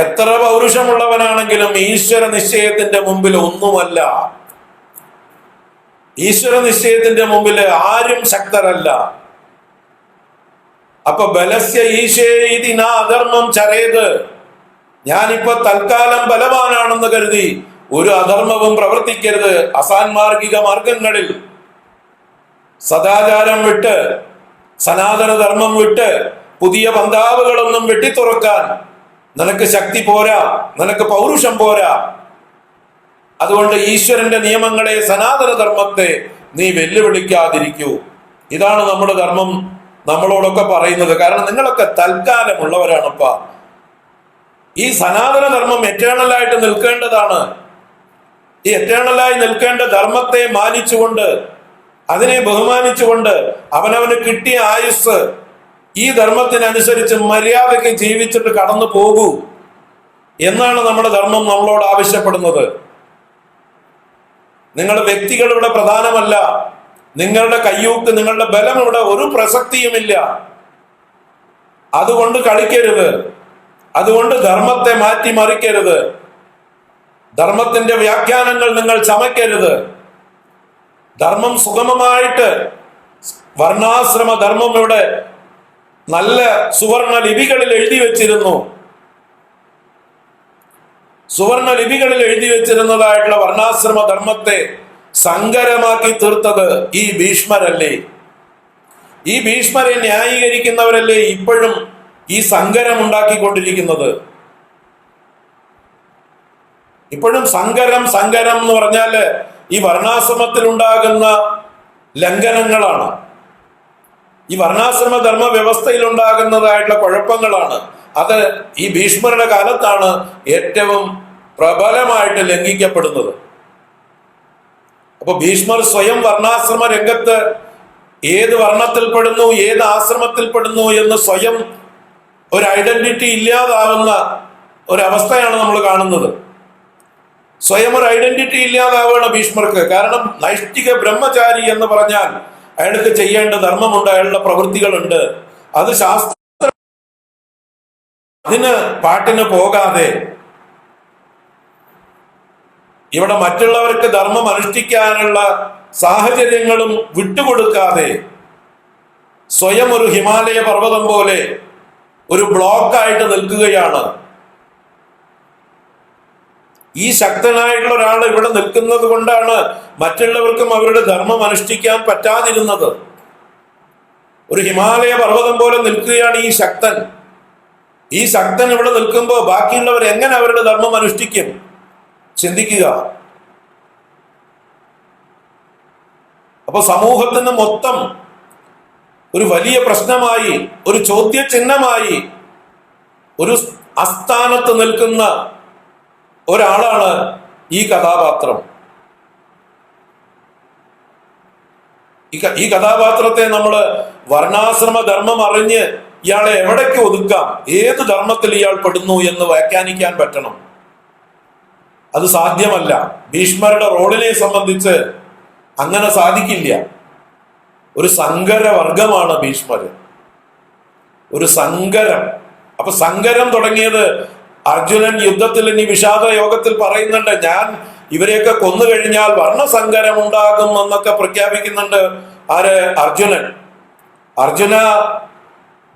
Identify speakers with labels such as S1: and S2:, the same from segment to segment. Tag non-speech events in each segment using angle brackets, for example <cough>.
S1: എത്ര പൗരുഷമുള്ളവനാണെങ്കിലും ഈശ്വര നിശ്ചയത്തിന്റെ മുമ്പിൽ ഒന്നുമല്ല. ഈശ്വര നിശ്ചയത്തിന്റെ മുമ്പിൽ ആരും ശക്തരല്ല. അപ്പൊ ബലസ്യ ഈശേതിന അധർമ്മം ചരയത് ഞാനിപ്പോ തൽക്കാലം ബലവാനാണെന്ന് കരുതി ഒരു അധർമ്മവും പ്രവർത്തിക്കരുത് അസാൻമാർഗിക മാർഗങ്ങളിൽ. സദാചാരം വിട്ട് സനാതനധർമ്മം വിട്ട് പുതിയ പന്താവുകളൊന്നും വെട്ടിത്തുറക്കാൻ നിനക്ക് ശക്തി പോരാ നിനക്ക് പൗരുഷം പോരാ. അതുകൊണ്ട് ഈശ്വരന്റെ നിയമങ്ങളെ സനാതന ധർമ്മത്തെ നീ വെല്ലുവിളിക്കാതിരിക്കൂ. ഇതാണ് നമ്മുടെ ധർമ്മം നമ്മളോടൊക്കെ പറയുന്നത്. കാരണം നിങ്ങളൊക്കെ തൽക്കാലമുള്ളവരാണപ്പ. ഈ സനാതന ധർമ്മം എറ്റേണലായിട്ട് നിൽക്കേണ്ടതാണ്. ഈ എറ്റേണലായി നിൽക്കേണ്ട ധർമ്മത്തെ മാനിച്ചുകൊണ്ട് അതിനെ ബഹുമാനിച്ചുകൊണ്ട് അവനവന് കിട്ടിയ ആയുസ് ഈ ധർമ്മത്തിനനുസരിച്ച് മര്യാദയ്ക്ക് ജീവിച്ചിട്ട് കടന്നു പോകൂ എന്നാണ് നമ്മുടെ ധർമ്മം നമ്മളോട് ആവശ്യപ്പെടുന്നത്. നിങ്ങളുടെ വ്യക്തികൾ ഇവിടെ പ്രധാനമല്ല. നിങ്ങളുടെ കയ്യൂക്ക് നിങ്ങളുടെ ബലം ഇവിടെ ഒരു പ്രസക്തിയുമില്ല. അതുകൊണ്ട് കളിക്കരുത്. അതുകൊണ്ട് ധർമ്മത്തെ മാറ്റി മറിക്കരുത് ധർമ്മത്തിന്റെ വ്യാഖ്യാനങ്ങൾ നിങ്ങൾ ചമയ്ക്കരുത്. ധർമ്മം സുഗമമായിട്ട് വർണാശ്രമ ധർമ്മം ഇവിടെ നല്ല സുവർണ ലിപികളിൽ എഴുതി വെച്ചിരുന്നു. സുവർണ ലിപികളിൽ എഴുതി വെച്ചിരുന്നതായിട്ടുള്ള വർണാശ്രമ ധർമ്മത്തെ സങ്കരമാക്കി തീർത്തത് ഈ ഭീഷ്മരല്ലേ? ഈ ഭീഷ്മരെ ന്യായീകരിക്കുന്നവരല്ലേ ഇപ്പോഴും ഈ സങ്കരം ഉണ്ടാക്കിക്കൊണ്ടിരിക്കുന്നത്? ഇപ്പോഴും സങ്കരം സങ്കരം എന്ന് പറഞ്ഞാൽ ഈ വർണാശ്രമത്തിൽ ഉണ്ടാകുന്ന ലംഘനങ്ങളാണ്. ഈ വർണാശ്രമ ധർമ്മ വ്യവസ്ഥയിൽ ഉണ്ടാകുന്നതായിട്ടുള്ള കുഴപ്പങ്ങളാണ്. അത് ഈ ഭീഷ്മരുടെ കാലത്താണ് ഏറ്റവും പ്രബലമായിട്ട് ലംഘിക്കപ്പെടുന്നത്. അപ്പൊ ഭീഷ്മർ സ്വയം വർണാശ്രമ രംഗത്ത് ഏത് വർണത്തിൽപ്പെടുന്നു ഏത് ആശ്രമത്തിൽപ്പെടുന്നു എന്ന് സ്വയം ഒരു ഐഡന്റിറ്റി ഇല്ലാതാവുന്ന ഒരവസ്ഥയാണ് നമ്മൾ കാണുന്നത്. സ്വയം ഒരു ഐഡന്റിറ്റി ഇല്ലാതാവുകയാണ് ഭീഷ്മർക്ക്. കാരണം നൈഷ്ഠിക ബ്രഹ്മചാരി എന്ന് പറഞ്ഞാൽ അയാൾക്ക് ചെയ്യേണ്ട ധർമ്മമുണ്ട് അയാളുടെ പ്രവൃത്തികളുണ്ട്. അത് ശാസ്ത്ര അതിന് പാട്ടിന് പോകാതെ ഇവിടെ മറ്റുള്ളവർക്ക് ധർമ്മം അനുഷ്ഠിക്കാനുള്ള സാഹചര്യങ്ങളും വിട്ടുകൊടുക്കാതെ സ്വയം ഒരു ഹിമാലയ പർവതം പോലെ ഒരു ബ്ലോക്കായിട്ട് നിൽക്കുകയാണ്. ഈ ശക്തനായിട്ടുള്ള ഒരാൾ ഇവിടെ നിൽക്കുന്നത് കൊണ്ടാണ് മറ്റുള്ളവർക്കും അവരുടെ ധർമ്മം അനുഷ്ഠിക്കാൻ പറ്റാതിരുന്നത്. ഒരു ഹിമാലയ പർവതം പോലെ നിൽക്കുകയാണ് ഈ ശക്തൻ. ഈ ശക്തൻ ഇവിടെ നിൽക്കുമ്പോൾ ബാക്കിയുള്ളവർ എങ്ങനെ അവരുടെ ധർമ്മം അനുഷ്ഠിക്കും? ചിന്തിക്കുക. അപ്പൊ സമൂഹത്തിന് മൊത്തം ഒരു വലിയ പ്രശ്നമായി ഒരു ചോദ്യചിഹ്നമായി ഒരു അസ്ഥാനത്ത് നിൽക്കുന്ന ഒരാളാണ് ഈ കഥാപാത്രം. ഈ കഥാപാത്രത്തെ നമ്മൾ വർണാശ്രമ ധർമ്മം അറിഞ്ഞ് ഇയാളെ എവിടേക്ക് ഒതുക്കാം? ഏത് ധർമ്മത്തിൽ ഇയാൾ പെടുന്നു എന്ന് വ്യാഖ്യാനിക്കാൻ പറ്റണം. അത് സാധ്യമല്ല. ഭീഷ്മരുടെ റോളിനെ സംബന്ധിച്ച് അങ്ങനെ സാധിക്കില്ല. ഒരു സങ്കര വർഗമാണ് ഭീഷ്മര്. ഒരു സങ്കരം. അപ്പൊ സങ്കരം തുടങ്ങിയത് അർജുനൻ യുദ്ധത്തിൽ ഇനി വിഷാദ യോഗത്തിൽ പറയുന്നുണ്ട് ഞാൻ ഇവരെയൊക്കെ കൊന്നു കഴിഞ്ഞാൽ വർണസങ്കരം ഉണ്ടാകും എന്നൊക്കെ പ്രഖ്യാപിക്കുന്നുണ്ട് ആര്? അർജുനൻ. അർജുന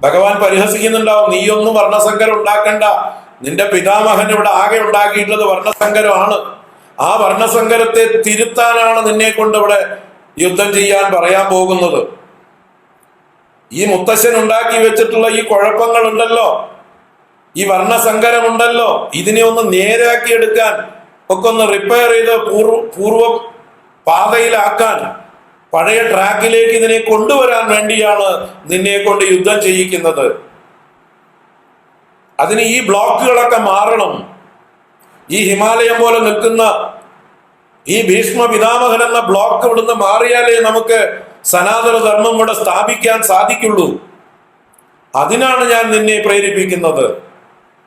S1: ഭഗവാൻ പരിഹസിക്കുന്നുണ്ടാവും നീയൊന്നും വർണസങ്കരം ഉണ്ടാക്കണ്ട. നിന്റെ പിതാമഹൻ ഇവിടെ ആകെ ഉണ്ടാക്കിയിട്ടുള്ളത് വർണസങ്കരമാണ്. ആ വർണസങ്കരത്തെ തിരുത്താനാണ് നിന്നെ കൊണ്ട് ഇവിടെ യുദ്ധം ചെയ്യാൻ പറയാൻ പോകുന്നത്. ഈ മുത്തശ്ശൻ ഉണ്ടാക്കി വെച്ചിട്ടുള്ള ഈ കുഴപ്പങ്ങൾ ഉണ്ടല്ലോ ഈ വർണസങ്കരമുണ്ടല്ലോ. ഇതിനെ ഒന്ന് നേരാക്കി എടുക്കാൻ ഒക്കെ ഒന്ന് റിപ്പയർ ചെയ്ത് പൂർവ പൂർവ പാതയിലാക്കാൻ പഴയ ട്രാക്കിലേക്ക് ഇതിനെ കൊണ്ടുവരാൻ വേണ്ടിയാണ് നിന്നെ കൊണ്ട് യുദ്ധം ചെയ്യിക്കുന്നത്. അതിന് ഈ ബ്ലോക്കുകളൊക്കെ മാറണം. ഈ ഹിമാലയം പോലെ നിൽക്കുന്ന ഈ ഭീഷ്മ പിതാമഹൻ എന്ന ബ്ലോക്ക് ഇവിടുന്ന് മാറിയാലേ നമുക്ക് സനാതന ധർമ്മം ഇവിടെ സ്ഥാപിക്കാൻ സാധിക്കുള്ളൂ. അതിനാണ് ഞാൻ നിന്നെ പ്രേരിപ്പിക്കുന്നത്.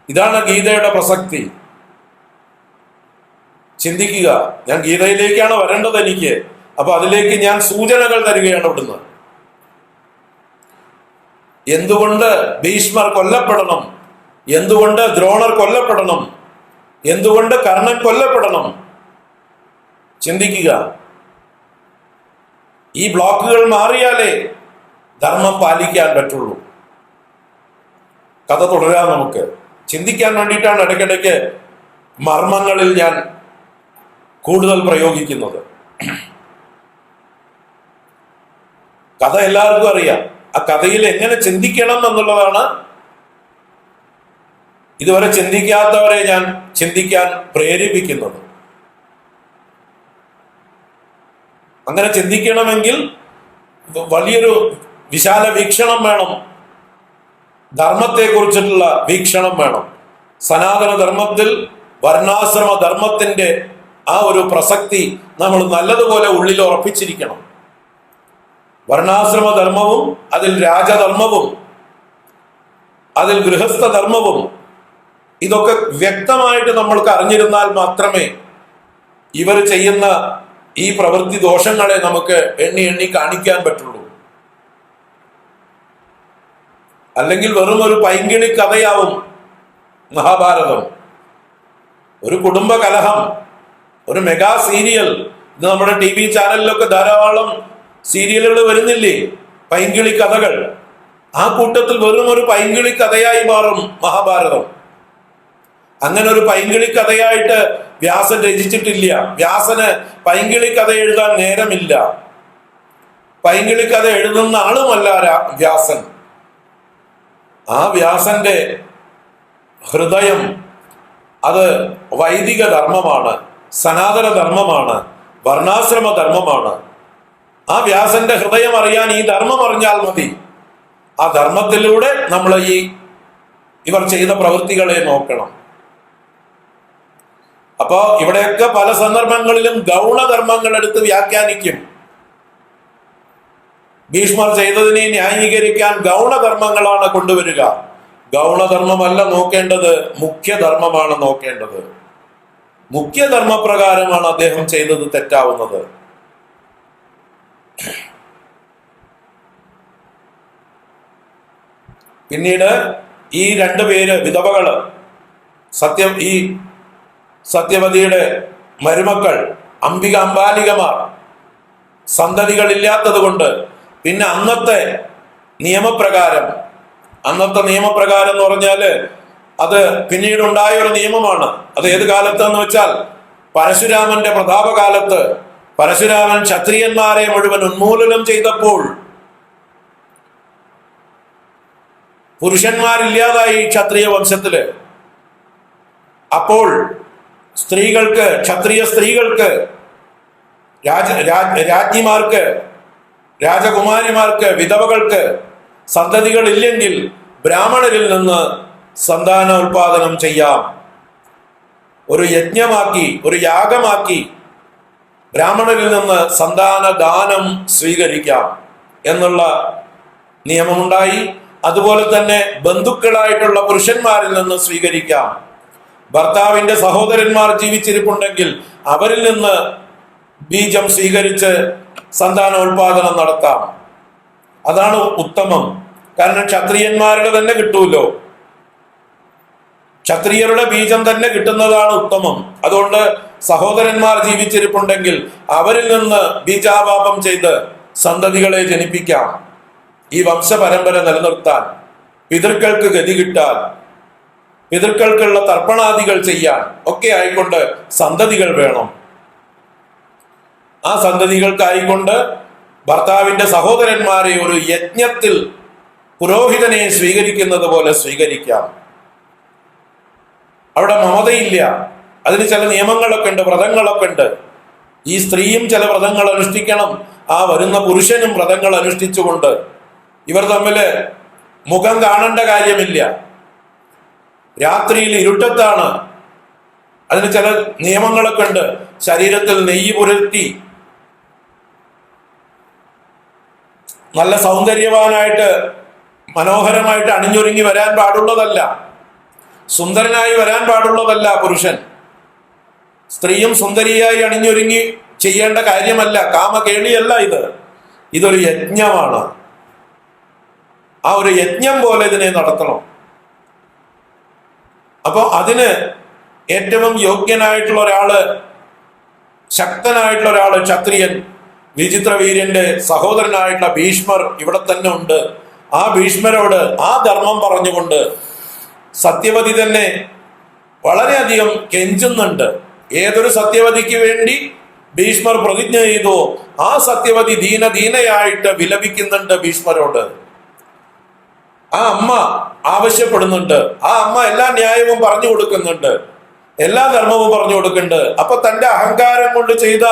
S1: ഇതാണ് ഗീതയുടെ പ്രസക്തി. ചിന്തിക്കുക. ഞാൻ ഗീതയിലേക്കാണ് വരേണ്ടത് എനിക്ക്. അപ്പൊ അതിലേക്ക് ഞാൻ സൂചനകൾ തരികയാണ് ഇവിടുന്ന്. എന്തുകൊണ്ട് ഭീഷ്മർ കൊല്ലപ്പെടണം? എന്തുകൊണ്ട് ദ്രോണർ കൊല്ലപ്പെടണം? എന്തുകൊണ്ട് കർണൻ കൊല്ലപ്പെടണം? ചിന്തിക്കുക. ഈ ബ്ലോക്കുകൾ മാറിയാലേ ധർമ്മം പാലിക്കാൻ പറ്റുള്ളൂ. കഥ തുടരാം നമുക്ക്. ചിന്തിക്കാൻ വേണ്ടിയിട്ടാണ് ഇടയ്ക്കിടയ്ക്ക് മർമ്മങ്ങളിൽ ഞാൻ കൂടുതൽ പ്രയോഗിക്കുന്നത്. കഥ എല്ലാവർക്കും അറിയാം. ആ കഥയിൽ എങ്ങനെ ചിന്തിക്കണം എന്നുള്ളതാണ് ഇതുവരെ ചിന്തിക്കാത്തവരെ ഞാൻ ചിന്തിക്കാൻ പ്രേരിപ്പിക്കുന്നത്. അങ്ങനെ ചിന്തിക്കണമെങ്കിൽ വലിയൊരു വിശാല വീക്ഷണം വേണം. ധർമ്മത്തെക്കുറിച്ചിട്ടുള്ള വീക്ഷണം വേണം. സനാതന ധർമ്മത്തിൽ വർണാശ്രമ ധർമ്മത്തിന്റെ ആ ഒരു പ്രസക്തി നമ്മൾ നല്ലതുപോലെ ഉള്ളിൽ ഉറപ്പിച്ചിരിക്കണം. വർണാശ്രമ ധർമ്മവും അതിൽ രാജധർമ്മവും അതിൽ ഗൃഹസ്ഥ ധർമ്മവും ഇതൊക്കെ വ്യക്തമായിട്ട് നമ്മൾക്ക് അറിഞ്ഞിരുന്നാൽ മാത്രമേ ഇവർ ചെയ്യുന്ന ഈ പ്രവൃത്തി ദോഷങ്ങളെ നമുക്ക് എണ്ണി എണ്ണി കാണിക്കാൻ പറ്റുള്ളൂ. അല്ലെങ്കിൽ വെറും ഒരു പൈങ്കിളി കഥയാവും മഹാഭാരതം. ഒരു കുടുംബ കലഹം ഒരു മെഗാ സീരിയൽ. ഇന്ന് നമ്മുടെ ടി വി ചാനലിലൊക്കെ ധാരാളം സീരിയലുകൾ വരുന്നില്ലേ? പൈങ്കിളി കഥകൾ. ആ കൂട്ടത്തിൽ വെറും ഒരു പൈങ്കിളി കഥയായി മാറും മഹാഭാരതം. അങ്ങനെ ഒരു പൈങ്കിളി കഥയായിട്ട് വ്യാസൻ രചിച്ചിട്ടില്ല. വ്യാസന് പൈങ്കിളി കഥ എഴുതാൻ നേരമില്ല. പൈങ്കിളി കഥ എഴുതുന്ന ആളുമല്ല വ്യാസൻ. ആ വ്യാസന്റെ ഹൃദയം അത് വൈദിക ധർമ്മമാണ് സനാതന ധർമ്മമാണ് വർണാശ്രമ ധർമ്മമാണ്. ആ വ്യാസന്റെ ഹൃദയം അറിയാൻ ഈ ധർമ്മം അറിഞ്ഞാൽ മതി. ആ ധർമ്മത്തിലൂടെ നമ്മൾ ഈ ഇവർ ചെയ്ത പ്രവൃത്തികളെ നോക്കണം. അപ്പോ ഇവിടെയൊക്കെ പല സന്ദർഭങ്ങളിലും ഗൗണധർമ്മങ്ങൾ എടുത്ത് വ്യാഖ്യാനിക്കും. ഭീഷ്മർ ചെയ്തതിനെ ന്യായീകരിക്കാൻ ഗൗണധർമ്മങ്ങളാണ് കൊണ്ടുവരിക. ഗൗണധർമ്മമല്ല നോക്കേണ്ടത് മുഖ്യധർമ്മമാണ് നോക്കേണ്ടത്. മുഖ്യധർമ്മപ്രകാരമാണ് അദ്ദേഹം ചെയ്തത് തെറ്റാവുന്നത്. പിന്നീട് ഈ രണ്ടു പേര് വിധവകൾ സത്യം ഈ സത്യവതിയുടെ മരുമക്കൾ അംബിക അംബാലികമാർ സന്തതികളില്ലാത്തത് കൊണ്ട് പിന്നെ അന്നത്തെ നിയമപ്രകാരം അന്നത്തെ നിയമപ്രകാരം എന്ന് പറഞ്ഞാൽ അത് പിന്നീട് ഉണ്ടായ ഒരു നിയമമാണ്. അത് ഏത് കാലത്തെന്ന് വെച്ചാൽ പരശുരാമന്റെ പ്രതാപകാലത്ത് പരശുരാമൻ ക്ഷത്രിയന്മാരെ മുഴുവൻ ഉന്മൂലനം ചെയ്തപ്പോൾ പുരുഷന്മാരില്ലാതായി ക്ഷത്രിയ വംശത്തിൽ. അപ്പോൾ സ്ത്രീകൾക്ക് ക്ഷത്രിയ സ്ത്രീകൾക്ക് രാജ രാജ്ഞിമാർക്ക് രാജകുമാരിമാർക്ക് വിധവകൾക്ക് സന്തതികൾ ഇല്ലെങ്കിൽ ബ്രാഹ്മണരിൽ നിന്ന് സന്താന ഉൽപാദനം ചെയ്യാം. ഒരു യജ്ഞമാക്കി ഒരു യാഗമാക്കി ബ്രാഹ്മണരിൽ നിന്ന് സന്താന ദാനം സ്വീകരിക്കാം എന്നുള്ള നിയമമുണ്ടായി. അതുപോലെ തന്നെ ബന്ധുക്കളായിട്ടുള്ള പുരുഷന്മാരിൽ നിന്ന് സ്വീകരിക്കാം. ഭർത്താവിന്റെ സഹോദരന്മാർ ജീവിച്ചിരിപ്പുണ്ടെങ്കിൽ അവരിൽ നിന്ന് ബീജം സ്വീകരിച്ച് സന്താനോൽപാദനം നടത്താം. അതാണ് ഉത്തമം. കാരണം ക്ഷത്രിയന്മാരുടെ തന്നെ കിട്ടൂല്ലോ. ക്ഷത്രിയരുടെ ബീജം തന്നെ കിട്ടുന്നതാണ് ഉത്തമം. അതുകൊണ്ട് സഹോദരന്മാർ ജീവിച്ചിരിപ്പുണ്ടെങ്കിൽ അവരിൽ നിന്ന് ബീജാപാപം ചെയ്ത് സന്തതികളെ ജനിപ്പിക്കാം. ഈ വംശപരമ്പര നിലനിർത്താൻ പിതൃക്കൾക്ക് ഗതി കിട്ടാൻ പിതൃക്കൾക്കുള്ള തർപ്പണാദികൾ ചെയ്യാൻ ഒക്കെ ആയിക്കൊണ്ട് സന്തതികൾ വേണം. ആ സന്തതികൾക്കായിക്കൊണ്ട് ഭർത്താവിന്റെ സഹോദരന്മാരെ ഒരു യജ്ഞത്തിൽ പുരോഹിതനെ സ്വീകരിക്കുന്നത് പോലെ സ്വീകരിക്കാം. അവിടെ മമതയില്ല. അതിന് ചില നിയമങ്ങളൊക്കെ ഉണ്ട് വ്രതങ്ങളൊക്കെ ഉണ്ട്. ഈ സ്ത്രീയും ചില വ്രതങ്ങൾ അനുഷ്ഠിക്കണം. ആ വരുന്ന പുരുഷനും വ്രതങ്ങൾ അനുഷ്ഠിച്ചുകൊണ്ട് ഇവർ തമ്മിൽ മുഖം കാണേണ്ട കാര്യമില്ല. രാത്രിയിൽ ഇരുട്ടത്താണ്. അതിന് ചില നിയമങ്ങളൊക്കെ ഉണ്ട്. ശരീരത്തിൽ നെയ്യ് പുരട്ടി നല്ല സൗന്ദര്യവാനായിട്ട് മനോഹരമായിട്ട് അണിഞ്ഞൊരുങ്ങി വരാൻ പാടുള്ളതല്ല. സുന്ദരനായി വരാൻ പാടുള്ളതല്ല പുരുഷൻ. സ്ത്രീയും സുന്ദരിയായി അണിഞ്ഞൊരുങ്ങി ചെയ്യേണ്ട കാര്യമല്ല. കാമകേളിയല്ല ഇത്. ഇതൊരു യജ്ഞമാണ്. ആ ഒരു യജ്ഞം പോലെ ഇതിനെ നടത്തണം. അപ്പോൾ അതിന് ഏറ്റവും യോഗ്യനായിട്ടുള്ള ഒരാൾ ശക്തനായിട്ടുള്ള ഒരാൾ ക്ഷത്രിയൻ. വിചിത്രവീര്യന്റെ സഹോദരനായിട്ടുള്ള ഭീഷ്മർ ഇവിടെ തന്നെ ഉണ്ട്. ആ ഭീഷ്മരോട് ആ ധർമ്മം പറഞ്ഞുകൊണ്ട് സത്യവതി തന്നെ വളരെയധികം കെഞ്ചുന്നുണ്ട്. ഏതൊരു സത്യവതിക്ക് വേണ്ടി ഭീഷ്മർ പ്രതിജ്ഞ ചെയ്തു. ആ സത്യവതി ദീനദീനയായിട്ട് വിലപിക്കുന്നുണ്ട് ഭീഷ്മരോട്. ആ അമ്മ ആവശ്യപ്പെടുന്നുണ്ട്. ആ അമ്മ എല്ലാ ന്യായവും പറഞ്ഞു കൊടുക്കുന്നുണ്ട്. എല്ലാ ധർമ്മവും പറഞ്ഞു കൊടുക്കുന്നുണ്ട്. അപ്പൊ തന്റെ അഹങ്കാരം കൊണ്ട് ചെയ്ത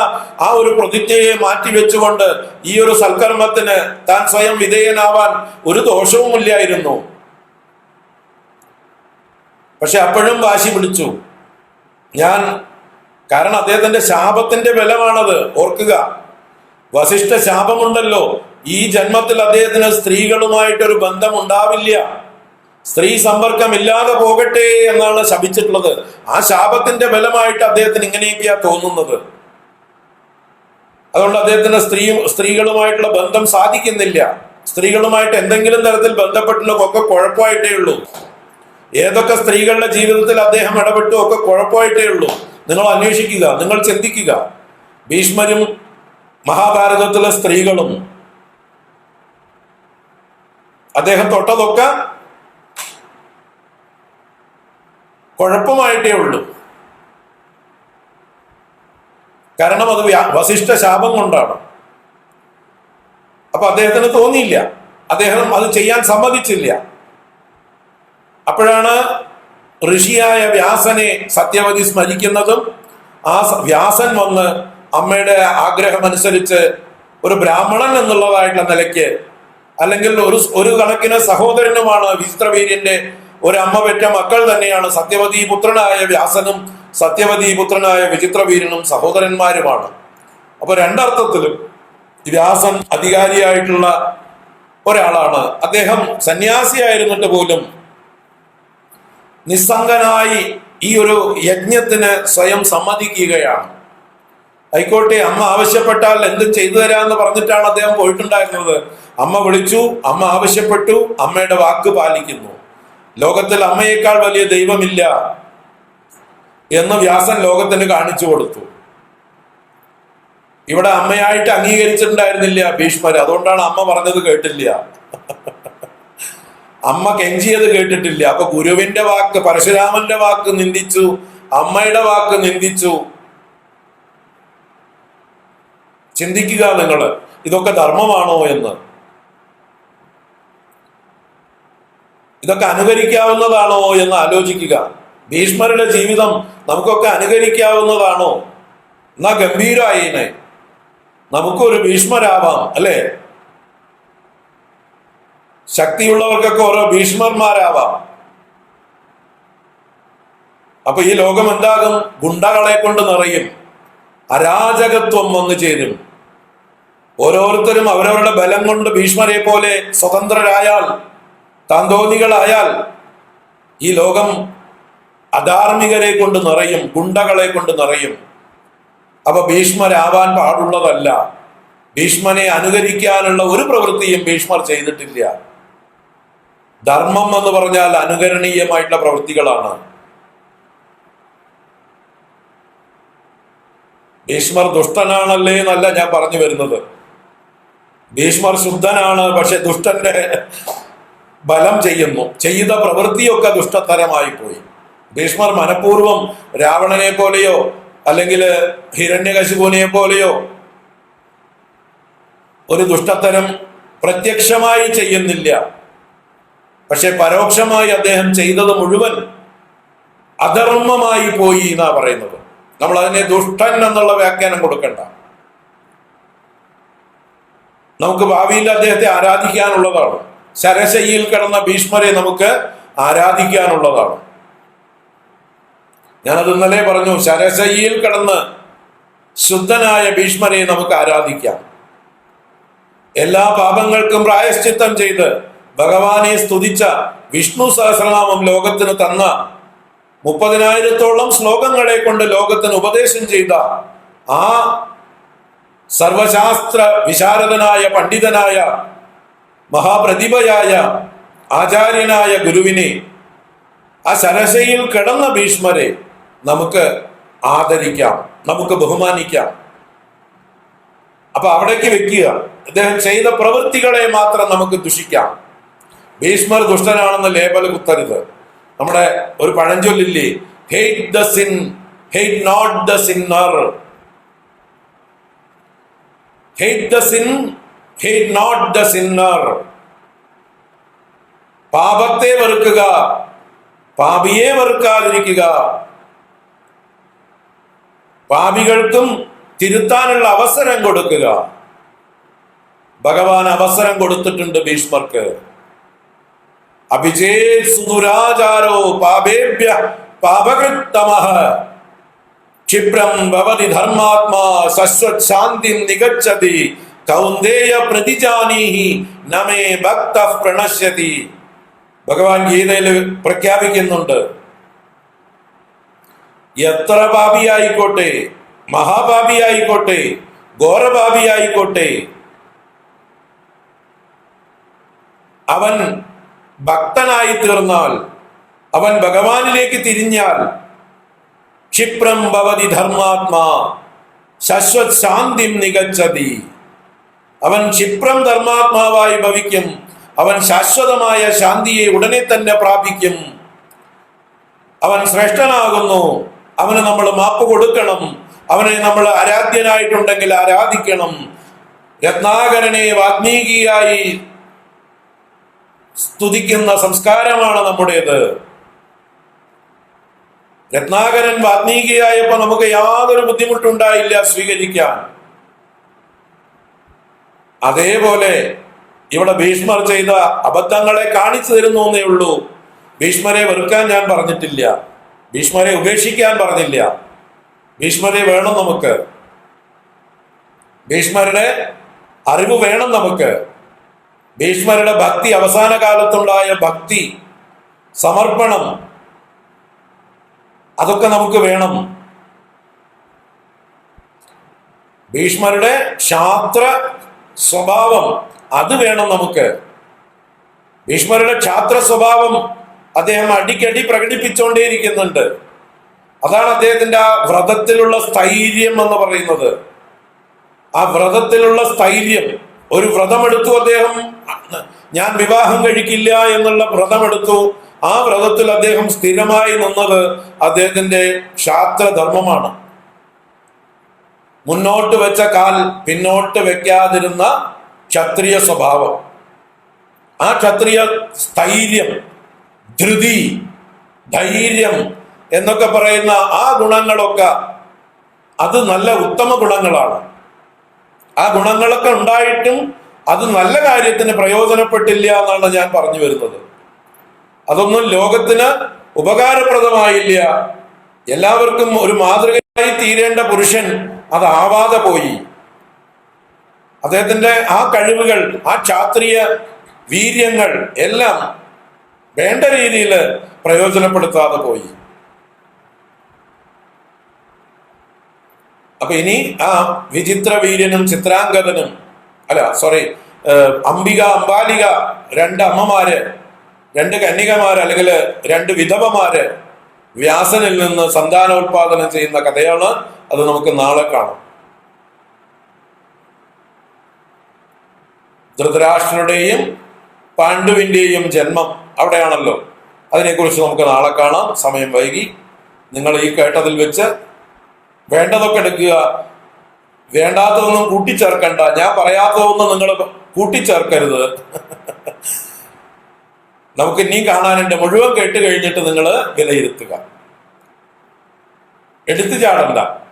S1: ആ ഒരു പ്രതിജ്ഞയെ മാറ്റി വെച്ചുകൊണ്ട് ഈ ഒരു സൽക്കർമ്മത്തിന് താൻ സ്വയം വിധേയനാവാൻ ഒരു ദോഷവുമില്ലായിരുന്നു പക്ഷെ അപ്പോഴും വാശി പിടിച്ചു. ഞാൻ കാരണം അദ്ദേഹത്തിന്റെ ശാപത്തിന്റെ ബലമാണത് ഓർക്കുക. വസിഷ്ഠ ശാപമുണ്ടല്ലോ. ഈ ജന്മത്തിൽ അദ്ദേഹത്തിന് സ്ത്രീകളുമായിട്ടൊരു ബന്ധം ഉണ്ടാവില്ല സ്ത്രീ സമ്പർക്കം ഇല്ലാതെ പോകട്ടെ എന്നാണ് ശപിച്ചിട്ടുള്ളത്. ആ ശാപത്തിന്റെ ബലമായിട്ട് അദ്ദേഹത്തിന് ഇങ്ങനെയൊക്കെയാ തോന്നുന്നത്. അതുകൊണ്ട് അദ്ദേഹത്തിന് സ്ത്രീയും സ്ത്രീകളുമായിട്ടുള്ള ബന്ധം സാധിക്കുന്നില്ല. സ്ത്രീകളുമായിട്ട് എന്തെങ്കിലും തരത്തിൽ ബന്ധപ്പെട്ടുള്ളതൊക്കെ കുഴപ്പമായിട്ടേ ഉള്ളൂ. ഏതൊക്കെ സ്ത്രീകളുടെ ജീവിതത്തിൽ അദ്ദേഹം ഇടപെട്ടു ഒക്കെ കുഴപ്പമായിട്ടേ ഉള്ളൂ. നിങ്ങൾ അന്വേഷിക്കുക നിങ്ങൾ ചിന്തിക്കുക. ഭീഷ്മരും മഹാഭാരതത്തിലെ സ്ത്രീകളും അദ്ദേഹം തൊട്ടതൊക്കെ കുഴപ്പമായിട്ടേ ഉള്ളൂ. കാരണം അത് വസിഷ്ഠ ശാപം കൊണ്ടാണ്. അപ്പൊ അദ്ദേഹത്തിന് തോന്നിയില്ല. അദ്ദേഹം അത് ചെയ്യാൻ സമ്മതിച്ചില്ല. അപ്പോഴാണ് ഋഷിയായ വ്യാസനെ സത്യവതി സ്മരിക്കുന്നതും ആ വ്യാസൻ വന്ന് അമ്മയുടെ ആഗ്രഹമനുസരിച്ച് ഒരു ബ്രാഹ്മണൻ എന്നുള്ളതായിട്ടുള്ള നിലയ്ക്ക് അല്ലെങ്കിൽ ഒരു ഒരു കണക്കിന് സഹോദരനുമാണ് വിചിത്രവീര്യന്റെ ഒരു അമ്മ പെറ്റ മക്കൾ തന്നെയാണ്. സത്യവതി പുത്രനായ വ്യാസനും സത്യവതി പുത്രനായ വിചിത്രവീരനും സഹോദരന്മാരുമാണ്. അപ്പൊ രണ്ടർത്ഥത്തിലും വ്യാസൻ അധികാരിയായിട്ടുള്ള ഒരാളാണ്. അദ്ദേഹം സന്യാസിയായിരുന്നിട്ട് പോലും നിസ്സംഗനായി ഈ ഒരു യജ്ഞത്തിന് സ്വയം സമ്മതിക്കുകയാണ്. ആയിക്കോട്ടെ അമ്മ ആവശ്യപ്പെട്ടാൽ എന്തും ചെയ്തു തരാമെന്ന് പറഞ്ഞിട്ടാണ് അദ്ദേഹം പോയിട്ടുണ്ടായിരുന്നത്. അമ്മ വിളിച്ചു അമ്മ ആവശ്യപ്പെട്ടു അമ്മയുടെ വാക്ക് പാലിക്കുന്നു. ലോകത്തിൽ അമ്മയേക്കാൾ വലിയ ദൈവമില്ല എന്ന് വ്യാസൻ ലോകത്തിന് കാണിച്ചു കൊടുത്തു. ഇവിടെ അമ്മയായിട്ട് അംഗീകരിച്ചിട്ടുണ്ടായിരുന്നില്ല ഭീഷ്മർ അതുകൊണ്ടാണ് അമ്മ പറഞ്ഞത് കേട്ടില്ല. അമ്മ കെഞ്ചിയത് കേട്ടിട്ടില്ല. അപ്പൊ ഗുരുവിന്റെ വാക്ക് പരശുരാമന്റെ വാക്ക് നിന്ദിച്ചു അമ്മയുടെ വാക്ക് നിന്ദിച്ചു. ചിന്തിക്കുക നിങ്ങൾ ഇതൊക്കെ ധർമ്മമാണോ എന്ന്. ഇതൊക്കെ അനുകരിക്കാവുന്നതാണോ എന്ന് ആലോചിക്കുക. ഭീഷ്മരുടെ ജീവിതം നമുക്കൊക്കെ അനുകരിക്കാവുന്നതാണോ? എന്നാ ഗംഭീരായിനെ നമുക്കൊരു ഭീഷ്മരാവാം അല്ലേ? ശക്തിയുള്ളവർക്കൊക്കെ ഓരോ ഭീഷ്മർമാരാവാം അപ്പൊ ഈ ലോകം എന്താകും? ഗുണ്ടകളെ കൊണ്ട് നിറയും. അരാജകത്വം വന്നു ചേരും. ഓരോരുത്തരും അവരവരുടെ ബലം കൊണ്ട് ഭീഷ്മരെ പോലെ സ്വതന്ത്രരായാൽ താന്തോന്നികളായാൽ ഈ ലോകം അധാർമികരെ കൊണ്ട് നിറയും ഗുണ്ടകളെ കൊണ്ട് നിറയും. അപ്പൊ ഭീഷ്മരാവാൻ പാടുള്ളതല്ല. ഭീഷ്മനെ അനുകരിക്കാനുള്ള ഒരു പ്രവൃത്തിയും ഭീഷ്മർ ചെയ്തിട്ടില്ല. ധർമ്മം എന്ന് പറഞ്ഞാൽ അനുകരണീയമായിട്ടുള്ള പ്രവൃത്തികളാണ്. ഭീഷ്മർ ദുഷ്ടനാണല്ലേ എന്നല്ല ഞാൻ പറഞ്ഞു വരുന്നത്. ഭീഷ്മർ ശുദ്ധനാണ് പക്ഷെ ദുഷ്ടന്റെ ബലം ചെയ്യുന്നു. ചെയ്ത പ്രവൃത്തിയൊക്കെ ദുഷ്ടതരമായി പോയി. ഭീഷ്മർ മനഃപൂർവം രാവണനെ പോലെയോ അല്ലെങ്കിൽ ഹിരണ്യകശിപുനെ പോലെയോ ഒരു ദുഷ്ടത്തരം പ്രത്യക്ഷമായി ചെയ്യുന്നില്ല. പക്ഷെ പരോക്ഷമായി അദ്ദേഹം ചെയ്തത് മുഴുവൻ അധർമ്മമായി പോയി എന്നാ പറയുന്നത്. നമ്മൾ അതിനെ ദുഷ്ടൻ എന്നുള്ള വ്യാഖ്യാനം കൊടുക്കണ്ട. നമുക്ക് ഭാവിയിൽ അദ്ദേഹത്തെ ആരാധിക്കാനുള്ളതാണ്. ശരശയ്യിൽ കിടന്ന ഭീഷ്മരെ നമുക്ക് ആരാധിക്കാനുള്ളതാണ്. ഞാനത് ഇന്നലെ പറഞ്ഞു ശരശയ്യയിൽ കിടന്ന് ശുദ്ധനായ ഭീഷ്മരെ നമുക്ക് ആരാധിക്കാം. എല്ലാ പാപങ്ങൾക്കും പ്രായശ്ചിത്തം ചെയ്ത് ഭഗവാനെ സ്തുതിച്ച വിഷ്ണു സഹസ്രനാമം ലോകത്തിന് തന്ന മുപ്പതിനായിരത്തോളം ശ്ലോകങ്ങളെ കൊണ്ട് ലോകത്തിന് ഉപദേശം ചെയ്ത ആ സർവശാസ്ത്ര വിശാരദനായ പണ്ഡിതനായ മഹാപ്രതിഭയായ ആചാര്യനായ ഗുരുവിനെ ആ ശരശയിൽ കിടന്ന ഭീഷ്മരെ നമുക്ക് ആദരിക്കാം നമുക്ക് ബഹുമാനിക്കാം. അപ്പൊ അവിടേക്ക് വെക്കുക. അദ്ദേഹം ചെയ്ത പ്രവൃത്തികളെ മാത്രം നമുക്ക് ദുഷിക്കാം. ഭീഷ്മർ ദുഷ്ടനാണെന്ന് ലേബൽ കുത്തരുത്. നമ്മുടെ ഒരു പഴഞ്ചൊല്ലില്ലേ hate the sin hate not the sinner hate the sin hate not the sinner പാപത്തെ വെറുക്കുക. പാപിയെ വെറുക്കാതിരിക്കുക. പാപികൾക്കും തിരുത്താനുള്ള അവസരം കൊടുക്കുക. ഭഗവാൻ അവസരം കൊടുത്തിട്ടുണ്ട് ഭീഷ്മർക്ക്. അഭിജേ സുദുരാചാരോ പാപേഭ്യ പാപകൃത്തമ ക്ഷിപ്രം ഭവതി ധർമാത്മാ ശാന്തി നിഗച്ഛതി. കൗന്ദേയ പ്രതിജാനീഹി നമേ ഭക്ത പ്രണശ്യതി. ഭഗവാൻ ഗീതയിൽ പ്രഖ്യാപിക്കുന്നുണ്ട്. എത്ര പാപിയായിക്കോട്ടെ മഹാപാപിയായിക്കോട്ടെ ഘോരപാപിയായിക്കോട്ടെ അവൻ ഭക്തനായി തീർന്നാൽ അവൻ ഭഗവാനിലേക്ക് തിരിഞ്ഞാൽ ക്ഷിപ്രം ഭവതി ധർമാത്മാ ശശ്വത് ശാന്തി നികച്ചതി അവൻ ക്ഷിപ്രം ധർമാത്മാവായി ഭവിക്കും. അവൻ ശാശ്വതമായ ശാന്തിയെ ഉടനെ തന്നെ പ്രാപിക്കും. അവൻ ശ്രേഷ്ഠനാകുന്നു. അവന് നമ്മൾ മാപ്പ് കൊടുക്കണം. അവനെ നമ്മൾ ആരാധ്യനായിട്ടുണ്ടെങ്കിൽ ആരാധിക്കണം. രത്നാകരനെ വാത്മീകിയായി സ്തുതിക്കുന്ന സംസ്കാരമാണ് നമ്മുടേത്. രത്നാകരൻ വാത്മീകിയായപ്പോ നമുക്ക് യാതൊരു ബുദ്ധിമുട്ടുണ്ടായില്ല സ്വീകരിക്കാൻ. അതേപോലെ ഇവിടെ ഭീഷ്മർ ചെയ്ത അബദ്ധങ്ങളെ കാണിച്ചു തരുന്നു എന്നേ ഉള്ളൂ. ഭീഷ്മരെ വെറുക്കാൻ ഞാൻ പറഞ്ഞിട്ടില്ല. ഭീഷ്മരെ ഉപേക്ഷിക്കാൻ പറഞ്ഞില്ല. ഭീഷ്മരെ വേണം നമുക്ക്. ഭീഷ്മരുടെ അറിവ് വേണം നമുക്ക്. ഭീഷ്മരുടെ ഭക്തി അവസാന കാലത്തുണ്ടായ ഭക്തി സമർപ്പണം അതൊക്കെ നമുക്ക് വേണം. ഭീഷ്മരുടെ ശാസ്ത്ര സ്വഭാവം അത് വേണം നമുക്ക്. ഭീഷ്മരുടെ ക്ഷാത്ര സ്വഭാവം അദ്ദേഹം അടിക്കടി പ്രകടിപ്പിച്ചുകൊണ്ടേയിരിക്കുന്നുണ്ട് അതാണ് അദ്ദേഹത്തിന്റെ ആ വ്രതത്തിലുള്ള സ്ഥൈര്യം എന്ന് പറയുന്നത്. ആ വ്രതത്തിലുള്ള സ്ഥൈര്യം ഒരു വ്രതമെടുത്തു അദ്ദേഹം ഞാൻ വിവാഹം കഴിക്കില്ല എന്നുള്ള വ്രതമെടുത്തു. ആ വ്രതത്തിൽ അദ്ദേഹം സ്ഥിരമായി നിന്നത് അദ്ദേഹത്തിന്റെ ക്ഷാത്രധർമ്മമാണ്. മുന്നോട്ട് വെച്ച കാൽ പിന്നോട്ട് വെക്കാതിരുന്ന ക്ഷത്രിയ സ്വഭാവം. ആ ക്ഷത്രിയ സ്ഥൈര്യം ധൃതി ധൈര്യം എന്നൊക്കെ പറയുന്ന ആ ഗുണങ്ങളൊക്കെ അത് നല്ല ഉത്തമ ഗുണങ്ങളാണ്. ആ ഗുണങ്ങളൊക്കെ ഉണ്ടായിട്ടും അത് നല്ല കാര്യത്തിന് പ്രയോജനപ്പെട്ടില്ല എന്നാണ് ഞാൻ പറഞ്ഞു വരുന്നത്. അതൊന്നും ലോകത്തിന് ഉപകാരപ്രദമായില്ല. എല്ലാവർക്കും ഒരു മാതൃകയായി തീരേണ്ട പുരുഷൻ അതാവാതെ പോയി. അദ്ദേഹത്തിന്റെ ആ കഴിവുകൾ ആ ക്ഷാത്രീയ വീര്യങ്ങൾ എല്ലാം വേണ്ട രീതിയിൽ പ്രയോജനപ്പെടുത്താതെ പോയി. അപ്പൊ ഇനി ആ വിചിത്ര വീര്യനും ചിത്രാംഗതനും അല്ല സോറി അംബിക അംബാലിക രണ്ട് അമ്മമാര് രണ്ട് കന്യകമാര് അല്ലെങ്കിൽ രണ്ട് വിധവമാര് വ്യാസനിൽ നിന്ന് സന്താനോത്പാദനം ചെയ്യുന്ന കഥയാണ് അത് നമുക്ക് നാളെ കാണാം. ധൃതരാഷ്ട്രനുടെയും പാണ്ഡുവിന്റെയും ജന്മം അവിടെയാണല്ലോ. അതിനെക്കുറിച്ച് നമുക്ക് നാളെ കാണാം. സമയം വൈകി. നിങ്ങൾ ഈ കേട്ടതിൽ വെച്ച് വേണ്ടതൊക്കെ എടുക്കുക. വേണ്ടാത്തതൊന്നും കൂട്ടിച്ചേർക്കണ്ട. ഞാൻ പറയാത്തതൊന്നും നിങ്ങൾ കൂട്ടിച്ചേർക്കരുത്. <laughs> നമുക്ക് ഇനിയും കാണാനുണ്ട്. മുഴുവൻ കേട്ട് കഴിഞ്ഞിട്ട് നിങ്ങൾ വിലയിരുത്തുക. എടുത്തു ചാടണ്ട.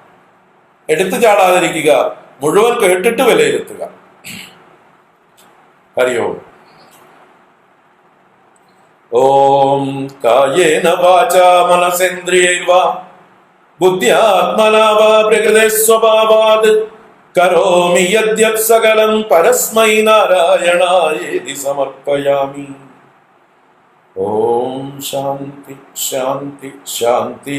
S1: എടുത്തു ചാടാതിരിക്കുക മുഴുവൻ കേട്ടിട്ട് വിലയിരുത്തുക ഹരിയോ ഓം കായേന വാച മനസേന്ദ്രിയൈർവ ബുദ്ധ്യാത്മനാ വാ പ്രകൃതേ സ്വഭാവാത് കരോമി യദ്യത് സകലം പരസ്മൈ നാരായണായേതി സമർപ്പയാമി ഓം ശാന്തി ശാന്തി ശാന്തി